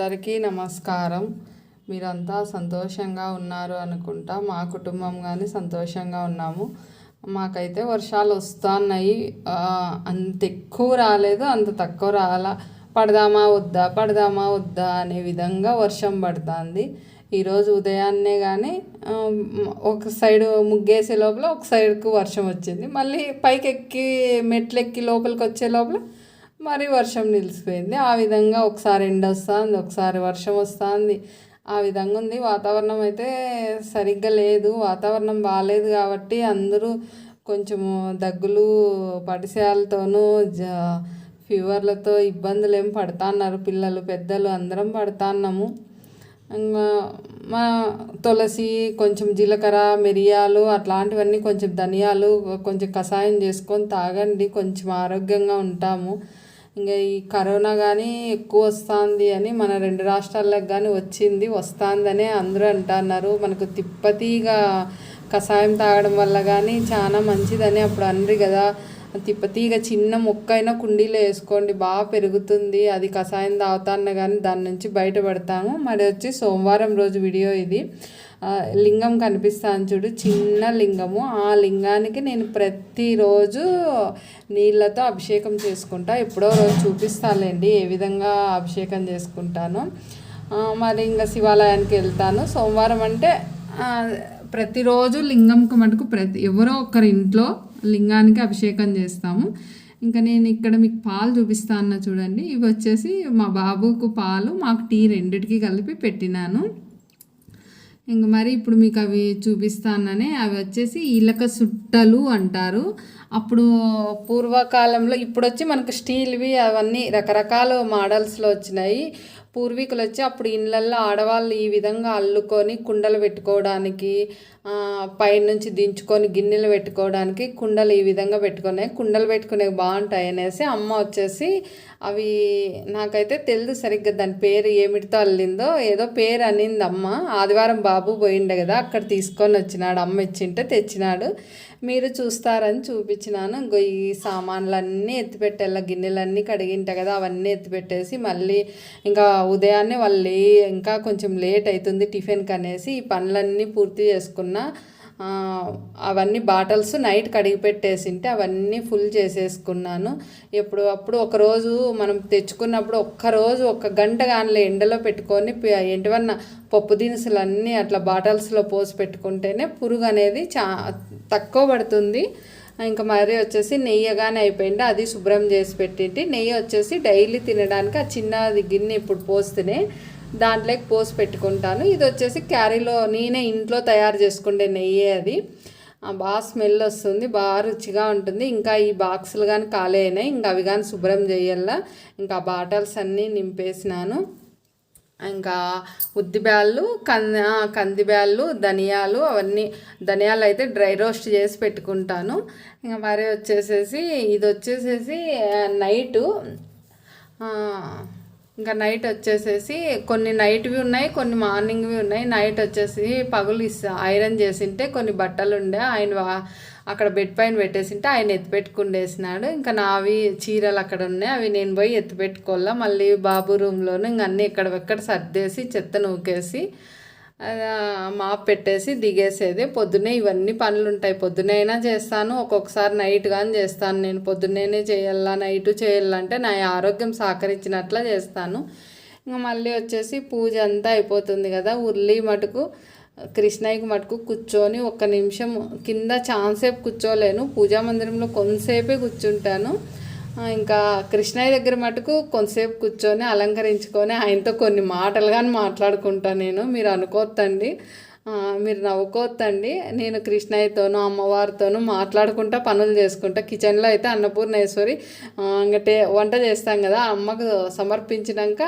అందరికీ నమస్కారం. మీరంతా సంతోషంగా ఉన్నారు అనుకుంటా. మా కుటుంబం కానీ సంతోషంగా ఉన్నాము. మాకైతే వర్షాలు వస్తున్నాయి. అంత ఎక్కువ రాలేదు అంత తక్కువ రాలా. పడదామా వద్దా పడదామా వద్దా అనే విధంగా వర్షం పడుతుంది. ఈరోజు ఉదయాన్నే కానీ ఒక సైడ్ ముగ్గేసే లోపల ఒక సైడ్కు వర్షం వచ్చింది. మళ్ళీ పైకి ఎక్కి మెట్లు ఎక్కి లోపలికి వచ్చే లోపల మరి వర్షం నిలిచిపోయింది. ఆ విధంగా ఒకసారి ఎండ వస్తుంది ఒకసారి వర్షం వస్తుంది. ఆ విధంగా ఉంది. వాతావరణం అయితే సరిగ్గా లేదు. వాతావరణం బాగాలేదు కాబట్టి అందరూ కొంచెము దగ్గులు పడిసేయాలతోనూ జ ఫీవర్లతో ఇబ్బందులు ఏం పడుతున్నారు. పిల్లలు పెద్దలు అందరం పడుతున్నాము. మా తులసి కొంచెం జీలకర్ర మిరియాలు అట్లాంటివన్నీ కొంచెం ధనియాలు కొంచెం కషాయం చేసుకొని తాగండి. కొంచెం ఆరోగ్యంగా ఉంటాము. ఇంకా ఈ కరోనా కానీ ఎక్కువ వస్తుంది అని మన రెండు రాష్ట్రాలకు కానీ వచ్చింది వస్తుందని అందరూ అంటున్నారు. మనకు తిప్పతీగా కషాయం తాగడం వల్ల కానీ చాలా మంచిదని అప్పుడు అనరు కదా. తిప్పతీగ చిన్న మొక్క అయినా కుండీలో వేసుకోండి బాగా పెరుగుతుంది. అది కషాయం తాగుతాను కానీ దాని నుంచి బయటపడతాము. మరి వచ్చి సోమవారం రోజు వీడియో ఇది. లింగం కనిపిస్తాను చూడు చిన్న లింగము. ఆ లింగానికి నేను ప్రతిరోజు నీళ్ళతో అభిషేకం చేసుకుంటా. ఎప్పుడో రోజు చూపిస్తానులేండి ఏ విధంగా అభిషేకం చేసుకుంటాను. మరి ఇంకా శివాలయానికి వెళ్తాను. సోమవారం అంటే ప్రతిరోజు లింగంకి మటుకు ప్రతి ఎవరో ఒకరి ఇంట్లో లింగానికి అభిషేకం చేస్తాము. ఇంకా నేను ఇక్కడ మీకు పాలు చూపిస్తాను చూడండి. ఇవి వచ్చేసి మా బాబుకు పాలు మాకు టీ రెండిటికి కలిపి పెట్టినాను. ఇంక మరి ఇప్పుడు మీకు అవి చూపిస్తాననే అవి వచ్చేసి ఇలక సుట్టలు అంటారు. అప్పుడు పూర్వకాలంలో ఇప్పుడు వచ్చి మనకు స్టీల్వి అవన్నీ రకరకాల మోడల్స్లో వచ్చినాయి. పూర్వీకులు వచ్చి అప్పుడు ఇళ్ళల్లో ఆడవాళ్ళు ఈ విధంగా అల్లుకొని కుండలు పెట్టుకోవడానికి పైనుంచి దించుకొని గిన్నెలు పెట్టుకోవడానికి కుండలు ఈ విధంగా పెట్టుకునే కుండలు పెట్టుకునే బాగుంటాయి అనేసి అమ్మ వచ్చేసి అవి నాకైతే తెలియదు సరిగ్గా దాని పేరు ఏమిటితో అల్లిందో ఏదో పేరు అనింది అమ్మ. ఆదివారం బాబు పోయిండే కదా అక్కడ తీసుకొని వచ్చినాడు. అమ్మ ఇచ్చింటే తెచ్చినాడు. మీరు చూస్తారని చూపించినాను. ఇంకో ఈ సామాన్లన్నీ ఎత్తిపెట్టేలా గిన్నెలన్నీ కడిగింట కదా అవన్నీ ఎత్తిపెట్టేసి మళ్ళీ ఇంకా ఉదయాన్నే వాళ్ళు లే ఇంకా కొంచెం లేట్ అవుతుంది టిఫిన్కి అనేసి ఈ పనులన్నీ పూర్తి చేసుకున్నాను. ఆ, అవన్నీ బాటిల్స్ నైట్ కడిగి పెట్టేసింటే అవన్నీ ఫుల్ చేసేసుకున్నాను. ఎప్పుడు అప్పుడు ఒకరోజు మనం తెచ్చుకున్నప్పుడు ఒక్కరోజు ఒక గంట కానీ ఎండలో పెట్టుకొని ఎంటివన్న పప్పు దినుసులు అన్నీ అట్లా బాటిల్స్లో పోసి పెట్టుకుంటేనే పురుగు అనేది చా తక్కువ పడుతుంది. ఇంకా మరి వచ్చేసి నెయ్యగానే అయిపోయింది. అది శుభ్రం చేసి పెట్టింటి. నెయ్యి వచ్చేసి డైలీ తినడానికి ఆ చిన్నది గిన్నె ఇప్పుడు పోస్తేనే దాంట్లోకి పోసి పెట్టుకుంటాను. ఇది వచ్చేసి క్యారీలో నేనే ఇంట్లో తయారు చేసుకుండే నెయ్యి అది. బాగా స్మెల్ వస్తుంది బాగా రుచిగా ఉంటుంది. ఇంకా ఈ బాక్సులు కానీ ఖాళీ అయినాయి. ఇంకా అవి కానీ శుభ్రం చేయాల. ఇంకా బాటల్స్ అన్నీ నింపేసినాను. ఇంకా ఉద్దిబ్యాళ్ళు కంది కందిబ్యాళ్ళు ధనియాలు అవన్నీ ధనియాలు అయితే డ్రై రోస్ట్ చేసి పెట్టుకుంటాను. ఇంకా మరి వచ్చేసేసి ఇది వచ్చేసేసి నైటు ఇంకా నైట్ వచ్చేసేసి కొన్ని నైట్వి ఉన్నాయి కొన్ని మార్నింగ్వి ఉన్నాయి. నైట్ వచ్చేసి పగులు ఇస్తా ఐరన్ చేసింటే కొన్ని బట్టలు ఉండే ఆయన అక్కడ బెడ్ పైన పెట్టేసింటే ఆయన ఎత్తిపెట్టుకుండేసినాడు ఇంకా నావి చీరలు అక్కడ ఉన్నాయి అవి నేను పోయి ఎత్తిపెట్టుకోవాలా మళ్ళీ బాబు రూమ్లోనూ ఇంక అన్నీ ఎక్కడెక్కడ సర్దేసి చెత్త నూకేసి మాప్ పెట్టేసి దిగేసేది. పొద్దున్నే ఇవన్నీ పనులు ఉంటాయి పొద్దునైనా అయినా చేస్తాను. ఒక్కొక్కసారి నైట్ కానీ చేస్తాను. నేను పొద్దున్నేనే చేయాలా నైట్ చేయాలంటే నా ఆరోగ్యం సహకరించినట్లా చేస్తాను. ఇంకా మళ్ళీ వచ్చేసి పూజ అంతా అయిపోతుంది కదా. ఉర్లి మటుకు కృష్ణయ్యకి మటుకు కూర్చొని ఒక్క నిమిషం కింద చాలాసేపు కూర్చోలేను. పూజా మందిరంలో కొంతసేపే కూర్చుంటాను. ఇంకా కృష్ణయ్య దగ్గర మటుకు కొంతసేపు కూర్చొని అలంకరించుకొని ఆయనతో కొన్ని మాటలు కానీ మాట్లాడుకుంటాను నేను. మీరు అనుకోవద్దండి మీరు నవ్వుకోవద్దండి నేను కృష్ణయ్యతోనూ అమ్మవారితోనూ మాట్లాడుకుంటా పనులు చేసుకుంటా. కిచెన్లో అయితే అన్నపూర్ణేశ్వరి ఆ, ఇంకా వంట చేస్తాం కదా ఆ అమ్మకు సమర్పించినాక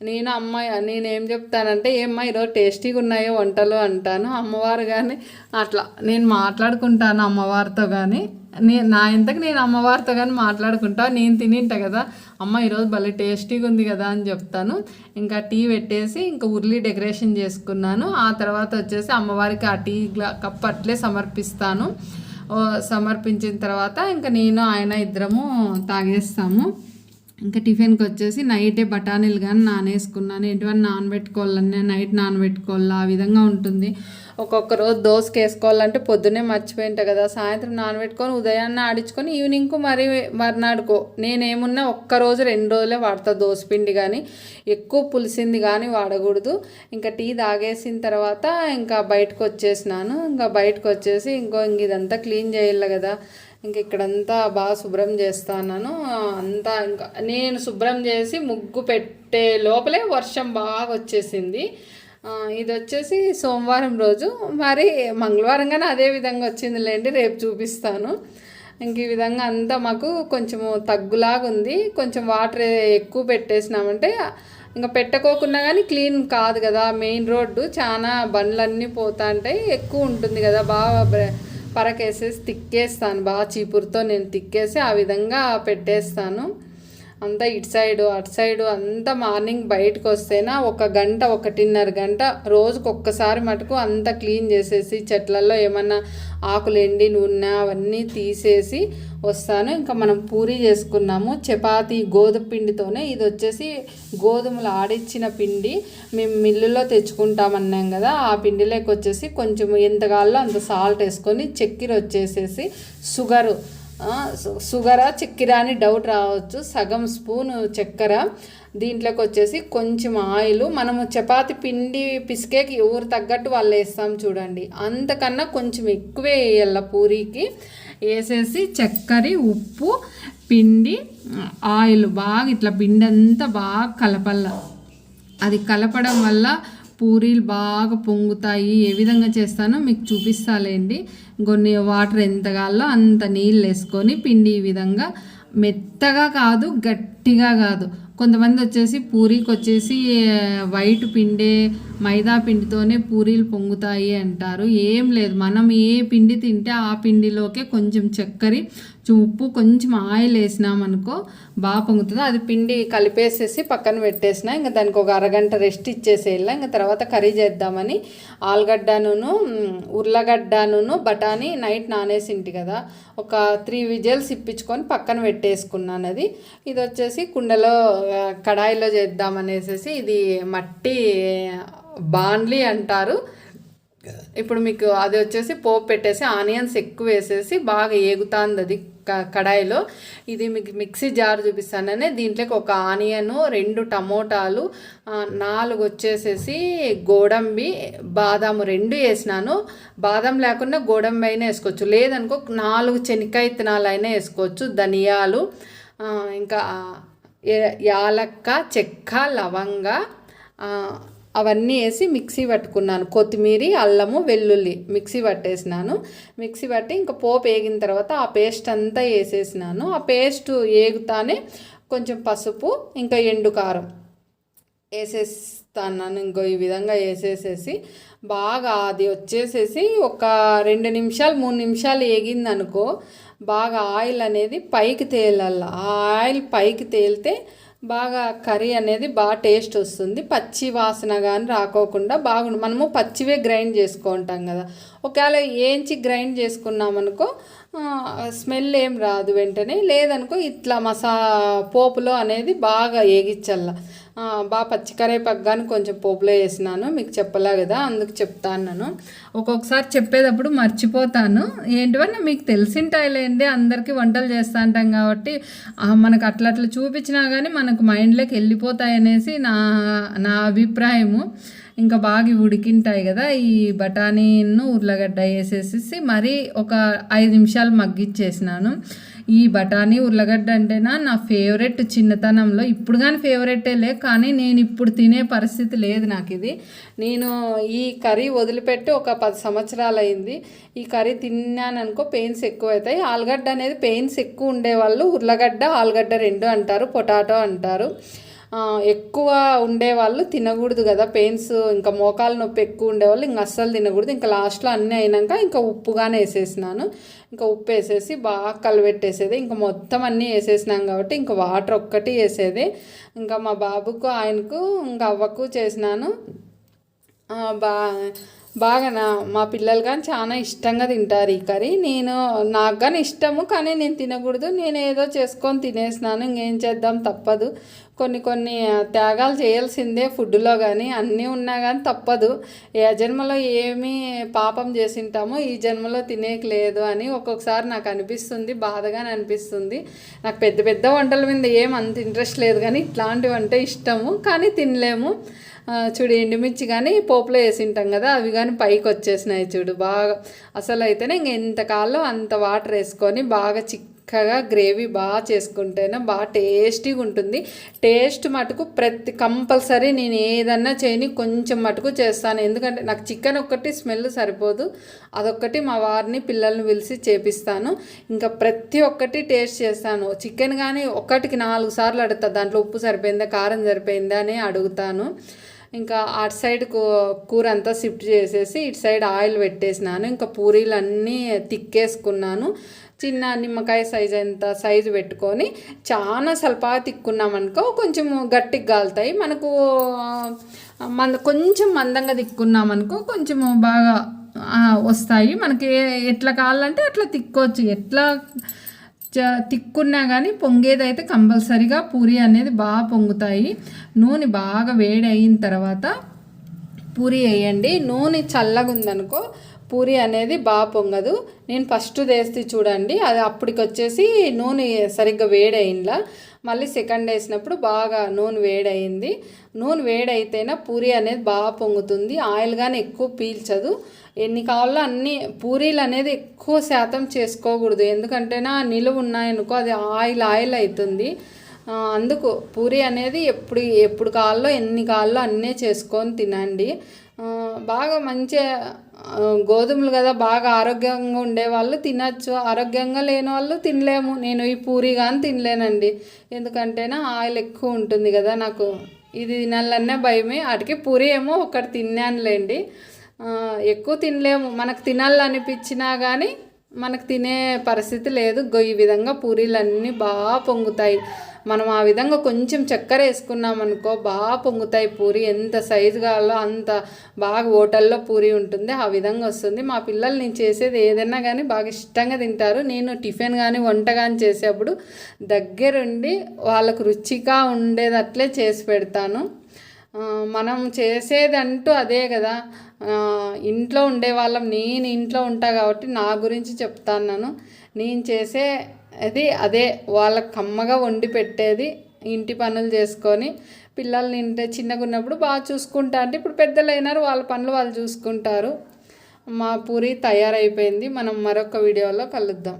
నేను అమ్మాయి నేనేం చెప్తానంటే ఏమ్మా ఈరోజు టేస్టీగా ఉన్నాయో వంటలు అంటాను. అమ్మవారు కానీ అట్లా నేను మాట్లాడుకుంటాను అమ్మవారితో కానీ నే నా ఇంతకు నేను అమ్మవారితో కానీ మాట్లాడుకుంటా. నేను తినింటా కదా. అమ్మ ఈరోజు భలే టేస్టీగా ఉంది కదా అని చెప్తాను. ఇంకా టీ పెట్టేసి ఇంకా ఉర్లి డెకరేషన్ చేసుకున్నాను. ఆ తర్వాత వచ్చేసి అమ్మవారికి ఆ టీ గ్లా కప్ అట్లే సమర్పిస్తాను. సమర్పించిన తర్వాత ఇంకా నేను ఆయన ఇద్దరము తాగేస్తాము. ఇంకా టిఫిన్కి వచ్చేసి నైటే బఠానీలు కానీ నానేసుకున్నాను ఎటువంటి నానబెట్టుకోవాలన్నా నైట్ నానబెట్టుకోవాలా ఆ విధంగా ఉంటుంది. ఒక్కొక్క రోజు దోసకి వేసుకోవాలంటే పొద్దున్నే మర్చిపోయింటా కదా. సాయంత్రం నానబెట్టుకొని ఉదయాన్నే ఆడించుకొని ఈవినింగ్కు మరి మర్నాడుకో. నేనేమున్నా ఒక్క రోజు రెండు రోజులే వాడతా దోసపిండి కానీ ఎక్కువ పులిసింది కానీ వాడకూడదు. ఇంకా టీ తాగేసిన తర్వాత ఇంకా బయటకు వచ్చేసినాను ఇంకా బయటకు వచ్చేసి ఇంకో ఇంక ఇదంతా క్లీన్ చేయాలి కదా. ఇంకా ఇక్కడంతా బాగా శుభ్రం చేస్తాను అంతా ఇంకా నేను శుభ్రం చేసి ముగ్గు పెట్టే లోపలే వర్షం బాగా వచ్చేసింది. ఇది వచ్చేసి సోమవారం రోజు. మరి మంగళవారం కానీ అదే విధంగా వచ్చిందిలేండి రేపు చూపిస్తాను. ఇంక ఈ విధంగా అంతా మాకు కొంచెము తగ్గులాగా ఉంది కొంచెం వాటర్ ఎక్కువ పెట్టేసినామంటే ఇంకా పెట్టుకోకుండా కానీ క్లీన్ కాదు కదా మెయిన్ రోడ్డు. చాలా బండ్లన్నీ పోతా ఉంటాయి ఎక్కువ ఉంటుంది కదా బాగా బ్ర- పరకేసేసి తిక్కేస్తాను. బాగా చీపురుతో నేను తిక్కేసి ఆ విధంగా పెట్టేస్తాను. అంతా ఇటు సైడు అటు సైడు అంతా మార్నింగ్ బయటకు వస్తేనా ఒక గంట ఒకటిన్నర గంట రోజుకు ఒక్కసారి మటుకు అంతా క్లీన్ చేసేసి చెట్లలో ఏమన్నా ఆకులు ఎండి నూనె అవన్నీ తీసేసి వస్తాను. ఇంకా మనం పూరి చేసుకున్నాము. చపాతి గోధుమ పిండితోనే ఇది వచ్చేసి గోధుమలు ఆడిచ్చిన పిండి. మేము మిల్లులో తెచ్చుకుంటామన్నాం కదా ఆ పిండిలోకి వచ్చేసి కొంచెం ఎంత కావాలో అంత సాల్ట్ వేసుకొని చక్కెర వచ్చేసేసి షుగరు షుగరా చక్కెర అని డౌట్ రావచ్చు. సగం స్పూన్ చక్కెర. దీంట్లోకి వచ్చేసి కొంచెం ఆయిల్. మనము చపాతి పిండి పిసికేకి ఎవరు తగ్గట్టు వాళ్ళు వేస్తాం చూడండి. అంతకన్నా కొంచెం ఎక్కువే వేయాల పూరీకి. వేసేసి చక్కెర ఉప్పు పిండి ఆయిల్. బాగా ఇట్లా పిండి అంతా బాగా కలపల్ల. అది కలపడం వల్ల పూరీలు బాగా పొంగుతాయి. ఏ విధంగా చేస్తానో మీకు చూపిస్తాలేండి. కొన్ని వాటర్ ఎంత కావాలో అంత నీళ్ళు వేసుకొని పిండి ఈ విధంగా మెత్తగా కాదు గట్టిగా కాదు. కొంతమంది వచ్చేసి పూరీకి వచ్చేసి వైట్ పిండే మైదా పిండితోనే పూరీలు పొంగుతాయి అంటారు. ఏం లేదు. మనం ఏ పిండి తింటే ఆ పిండిలోకే కొంచెం చక్కెర ఉప్పు కొంచెం ఆయిల్ వేసినామనుకో బాగా పొంగుతుంది. అది పిండి కలిపేసేసి పక్కన పెట్టేసిన ఇంకా దానికి ఒక అరగంట రెస్ట్ ఇచ్చేసేయాల. ఇంకా తర్వాత కర్రీ చేద్దామని ఆలుగడ్డను ఉర్లగడ్డను బఠానీ నైట్ నానేసింటి కదా ఒక త్రీ విజిల్స్ ఇప్పించుకొని పక్కన పెట్టేసుకున్నాను అది. ఇది వచ్చేసి కుండలో కడాయిలో చేద్దామనేసేసి ఇది మట్టి బాండ్లీ అంటారు. ఇప్పుడు మీకు అది వచ్చేసి పోపు పెట్టేసి ఆనియన్స్ ఎక్కువ వేసేసి బాగా ఏగుతుంది అది క- కడాయిలో. ఇది మీకు మిక్సీ జార్ చూపిస్తాననే దీంట్లోకి ఒక ఆనియను రెండు టమోటాలు నాలుగు వచ్చేసేసి గోడంబి బాదాము రెండు వేసినాను. బాదం లేకుండా గోడంబి అయినా వేసుకోవచ్చు. లేదనుకో నాలుగు శనక్కాయ విత్తనాలు అయినా వేసుకోవచ్చు. ధనియాలు ఇంకా యాలక్క చెక్క లవంగ అవన్నీ వేసి మిక్సీ పట్టుకున్నాను. కొత్తిమీర అల్లము వెల్లుల్లి మిక్సీ పట్టేసినాను. మిక్సీ పట్టి ఇంకా పోపు వేగిన తర్వాత ఆ పేస్ట్ అంతా వేసేసినాను. ఆ పేస్ట్ వేగుతానే కొంచెం పసుపు ఇంకా ఎండు కారం వేసేస్తాను ఇంకో ఈ విధంగా వేసేసేసి బాగా అది వచ్చేసేసి ఒక రెండు నిమిషాలు మూడు నిమిషాలు వేగింది అనుకో బాగా ఆయిల్ అనేది పైకి తేలాల. ఆ ఆయిల్ పైకి తేలితే బాగా కర్రీ అనేది బాగా టేస్ట్ వస్తుంది. పచ్చి వాసన కానీ రాకోకుండా బాగుండు మనము పచ్చివే గ్రైండ్ చేసుకుంటాం కదా. ఒకవేళ ఏంచి గ్రైండ్ చేసుకున్నామనుకో స్మెల్ ఏం రాదు వెంటనే. లేదనుకో ఇట్లా మసా పోపులో అనేది బాగా ఏగిచ్చల్ల. బాగా పచ్చికరేపాకు కానీ కొంచెం పోపులో వేసినాను. మీకు చెప్పలే కదా అందుకు చెప్తాను నేను ఒక్కొక్కసారి చెప్పేటప్పుడు మర్చిపోతాను. ఏంటివన్నా మీకు తెలిసింటాయిలేండి అందరికీ వంటలు చేస్తా ఉంటాం కాబట్టి. మనకు అట్లా అట్లా చూపించినా కానీ మనకు మైండ్లోకి వెళ్ళిపోతాయి అనేసి నా నా అభిప్రాయము. ఇంకా బాగా ఉడికింటాయి కదా ఈ బఠానీను ఉర్లగడ్డ వేసేసేసి మరీ ఒక ఐదు నిమిషాలు మగ్గిచ్చేసినాను. ఈ బఠానీ ఉర్లగడ్డ అంటేనా నా ఫేవరెట్ చిన్నతనంలో. ఇప్పుడు కానీ ఫేవరెటే లే కానీ నేను ఇప్పుడు తినే పరిస్థితి లేదు నాకు ఇది నేను ఈ కర్రీ వదిలిపెట్టి ఒక పది సంవత్సరాలు అయింది ఈ కర్రీ తిన్నాను అనుకో పెయిన్స్ ఎక్కువ అవుతాయి ఆలుగడ్డ అనేది పెయిన్స్ ఎక్కువ ఉండేవాళ్ళు ఉర్లగడ్డ ఆలుగడ్డ రెండు అంటారు పొటాటో అంటారు. ఎక్కువ ఉండేవాళ్ళు తినకూడదు కదా పెయిన్స్ ఇంకా మోకాలు నొప్పి ఎక్కువ ఉండేవాళ్ళు ఇంకా అస్సలు తినకూడదు. ఇంకా లాస్ట్లో అన్నీ అయినాక ఇంకా ఉప్పుగానే వేసేసినాను. ఇంకా ఉప్పు వేసేసి బాగా కలబెట్టేసేది. ఇంకా మొత్తం అన్నీ వేసేసినాం కాబట్టి ఇంకా వాటర్ ఒక్కటి వేసేది. ఇంకా మా బాబుకు ఆయనకు ఇంకా అవ్వకు చేసినాను. బా బాగానా మా పిల్లలు కానీ చాలా ఇష్టంగా తింటారు ఈ కర్రీ. నేను నాకు కానీ ఇష్టము కానీ నేను తినకూడదు. నేను ఏదో చేసుకొని తినేసినాను ఇంకేం చేద్దాం తప్పదు. కొన్ని కొన్ని త్యాగాలు చేయాల్సిందే ఫుడ్లో కానీ అన్నీ ఉన్నా కానీ తప్పదు. ఏ జన్మలో ఏమి పాపం చేసింటామో ఈ జన్మలో తినేకి లేదు అని ఒక్కొక్కసారి నాకు అనిపిస్తుంది బాధగానే అనిపిస్తుంది. నాకు పెద్ద పెద్ద వంటల మీద ఏం అంత ఇంట్రెస్ట్ లేదు కానీ ఇట్లాంటివి అంటే ఇష్టము కానీ తినలేము. చూడు ఎండుమిర్చి కానీ పోపులో వేసింటాం కదా అవి కానీ పైకి వచ్చేసినాయి చూడు బాగా. అసలు అయితేనే ఇంక ఎంతకాలం అంత వాటర్ వేసుకొని బాగా చిక్కగా గ్రేవీ బాగా చేసుకుంటేనే బాగా టేస్టీగా ఉంటుంది. టేస్ట్ మటుకు ప్రతి కంపల్సరీ నేను ఏదన్నా చేయని కొంచెం మటుకు చేస్తాను. ఎందుకంటే నాకు చికెన్ ఒక్కటి స్మెల్ సరిపోదు. అదొక్కటి మా వారిని పిల్లల్ని పిలిచి చేపిస్తాను. ఇంకా ప్రతి ఒక్కటి టేస్ట్ చేస్తాను. చికెన్ కానీ ఒక్కటికి నాలుగు సార్లు అడుగుతా. దాంట్లో ఉప్పు సరిపోయిందా కారం సరిపోయిందా అని అడుగుతాను. ఇంకా అటు సైడ్ కూర అంతా షిఫ్ట్ చేసేసి ఇటు సైడ్ ఆయిల్ పెట్టేసినాను. ఇంకా పూరీలు అన్నీ తిక్కేసుకున్నాను. చిన్న నిమ్మకాయ సైజ్ ఎంత సైజు పెట్టుకొని చాలా సల్పాగా తిక్కున్నామనుకో కొంచెం గట్టిగా కాలుతాయి మనకు మంద కొంచెం మందంగా తిక్కున్నామనుకో కొంచెం బాగా వస్తాయి. మనకి ఎట్లా కావాలంటే అట్లా తిక్కోవచ్చు. ఎట్లా తిక్కున్నా కానీ పొంగేదైతే కంపల్సరిగా పూరి అనేది బాగా పొంగుతాయి. నూనె బాగా వేడి అయిన తర్వాత పూరి వేయండి. నూనె చల్లగా ఉందనుకో పూరి అనేది బాగా పొంగదు. నేను ఫస్ట్ వేస్తే చూడండి అది అప్పటికి వచ్చేసి నూనె సరిగ్గా వేడి మళ్ళీ సెకండ్ వేసినప్పుడు బాగా నూనె వేడి అయింది నూనె వేడి పూరి అనేది బాగా పొంగుతుంది. ఆయిల్ కానీ ఎక్కువ పీల్చదు. ఎన్ని కావాలో అన్ని పూరీలు అనేది ఎక్కువ శాతం చేసుకోకూడదు. ఎందుకంటేనా నిలువ ఉన్నాయనుకో అది ఆయిల్ ఆయిల్ అవుతుంది అందుకు పూరి అనేది ఎప్పుడు ఎప్పుడు కావాలో ఎన్ని కావాలో అన్నీ చేసుకొని తినండి. బాగా మంచి గోధుమలు కదా బాగా ఆరోగ్యంగా ఉండేవాళ్ళు తినచ్చు. ఆరోగ్యంగా లేని వాళ్ళు తినలేము. నేను ఈ పూరి కానీ తినలేనండి. ఎందుకంటేనా ఆయిల్ ఎక్కువ ఉంటుంది కదా నాకు. ఇది తినాలన్నా భయమే. వాటికి పూరి ఏమో ఒకటి తిన్నానులేండి. ఎక్కువ తినలేము. మనకు తినాలనిపించినా కానీ మనకు తినే పరిస్థితి లేదు. గో ఈ విధంగా పూరీలన్నీ బాగా పొంగుతాయి. మనం ఆ విధంగా కొంచెం చక్కెర వేసుకున్నాం అనుకో బాగా పొంగుతాయి పూరి. ఎంత సైజు కావాలో అంత బాగా హోటల్లో పూరి ఉంటుంది. ఆ విధంగా వస్తుంది. మా పిల్లలు నేను చేసేది ఏదైనా కానీ బాగా ఇష్టంగా తింటారు. నేను టిఫిన్ కానీ వంట కానీ చేసేప్పుడు దగ్గరుండి వాళ్ళకు రుచిగా ఉండేదట్లే చేసి పెడతాను. మనం చేసేదంటూ అదే కదా. ఇంట్లో ఉండే వాళ్ళం నేను ఇంట్లో ఉంటా కాబట్టి నా గురించి చెప్తాను నేను చేసే అది. అదే వాళ్ళకి కమ్మగా వండి పెట్టేది ఇంటి పనులు చేసుకొని పిల్లల్ని ఇంటే చిన్నగా ఉన్నప్పుడు బాగా చూసుకుంటా అంటే ఇప్పుడు పెద్దలు అయినారు వాళ్ళ పనులు వాళ్ళు చూసుకుంటారు. మా పూరి తయారైపోయింది. మనం మరొక వీడియోలో కలుద్దాం.